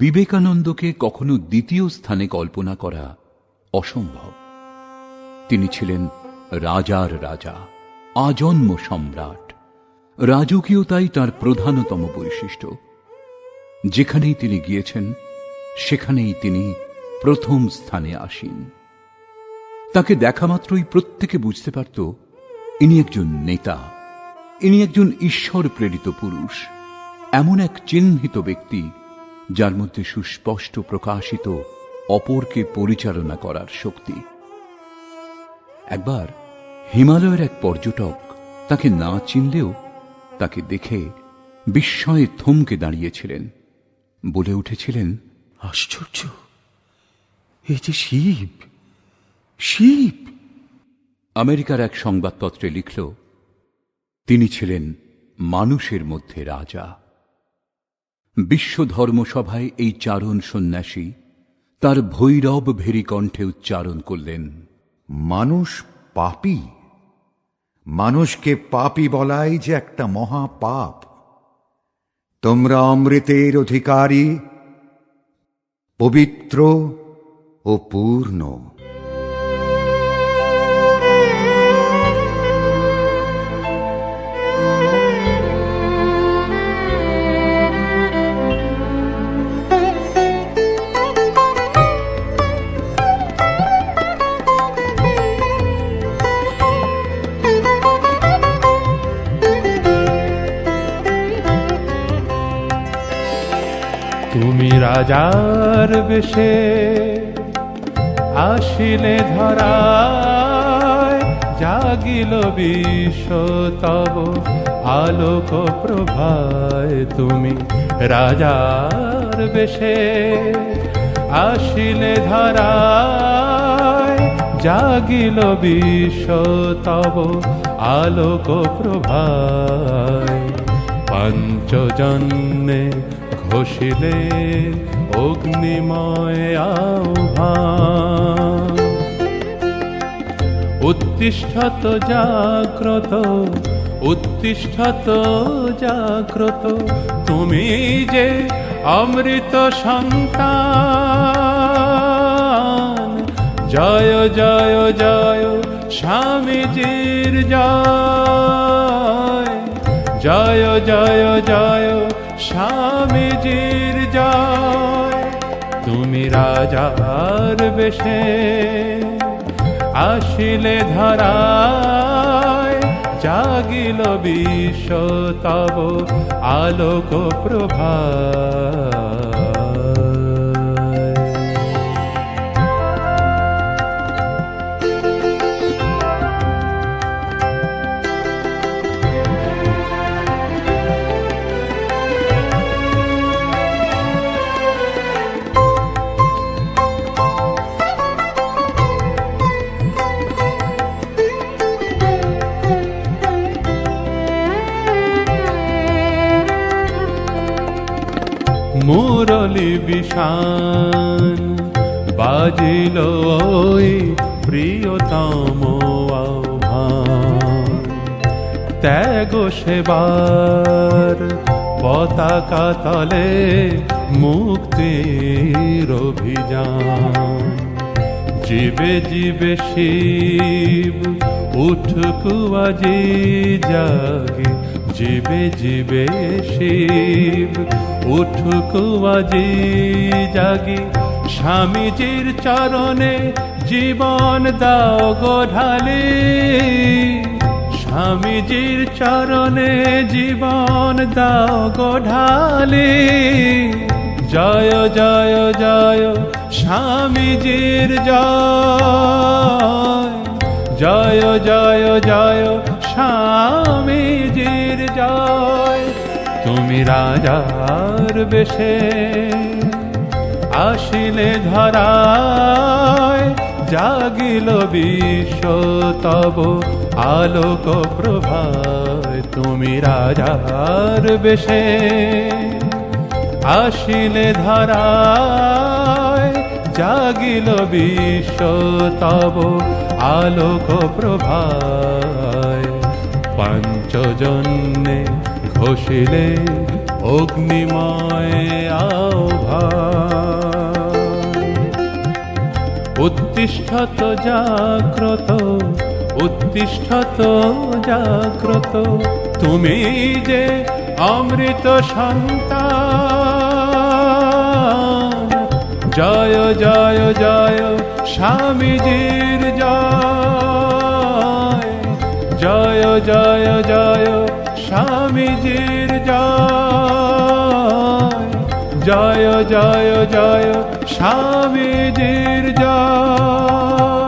বিবেকানন্দকে কখনো দ্বিতীয় স্থানে কল্পনা করা অসম্ভব। তিনি ছিলেন রাজার রাজা, আজন্ম সম্রাট। রাজকীয়তাই তার প্রধানতম বৈশিষ্ট্য। যেখানেই তিনি গিয়েছেন, সেখানেই তিনি প্রথম স্থানে আসীন। তাকে দেখা মাত্রই প্রত্যেকে বুঝতে পারত, ইনি একজন নেতা, ইনি একজন ঈশ্বর প্রেরিত পুরুষ, এমন এক চিহ্নিত ব্যক্তি যার মধ্যে সুস্পষ্ট প্রকাশিত অপরকে পরিচালনা করার শক্তি। একবার হিমালয়ের এক পর্যটক তাকে না চিনলেও তাকে দেখে বিস্ময়ে থমকে দাঁড়িয়েছিলেন। বলে উঠেছিলেন আশ্চর্য! এই যে শিব! শিব! আমেরিকার এক সংবাদপত্রে লিখল তিনি ছিলেন মানুষের মধ্যে রাজা। বিশ্ব ধর্মসভায় এই চারণ সন্ন্যাসী তার ভৈরব ভেরি কণ্ঠে উচ্চারণ করলেন, মানুষ পাপী। মানুষকে পাপী বলাই যে একটা মহা পাপ তোমরা অমৃতের অধিকারী, পবিত্র ও পূর্ণ। রাজার বেশে আসিলে ধরায়, জাগিল বিশ্ব তব। আলোক প্রভায় তুমি রাজার বেশে আসিলে ধরায়, জাগিল বিশ্ব তব। আলোক প্রভায় পঞ্চজন্যে ঘোষিলে অগ্নিময় আহ্বান। উত্তিষ্ঠত জাগ্রত উত্তিষ্ঠত জাগ্রত, তুমি যে অমৃত সন্তান। জয় জয় জয়, স্বামীজির জয়। জয় জয় জয়, স্বামীজির জয়। তুমি রাজার বেশে আসিলে ধরায়, জাগিল বিশ্ব তব আলোক প্রভা মুরলি বিষান বাজিল ওই প্রিয়তম ত্যাগ সেবার পতাকা তলে মুক্তির অভিযান। জীবে জীবে শিব উঠকু আজি জাগে জীবে জীবে শিব উঠকু আজি জাগি স্বামীজির চরণে জীবন দাও গো ঢালি। স্বামীজির চরণে জীবন দাও গো জয় জয় জয় স্বামীজির জয়। জয় জয় জয় স্বামীজির জয়। তুমি রাজার বেশে আসিলে ধরায়, জাগিল বিশ্ব তব আলোক প্রভায়। তুমি রাজার বেশে আসিলে ধরায়, জাগিল বিশ্ব তব আলোক প্রভায়। পঞ্চজন্যে ঘষিলে অগ্নিময় আভা উত্তিষ্ঠত জাগ্রত উত্তিষ্ঠত জাগ্রত, তুমি যে অমৃত সন্তা জয় জয় জয় স্বামীজির জয়। জয় জয় জয় স্বামীজির জয়। জয় জয় জয় স্বামীজির জয়।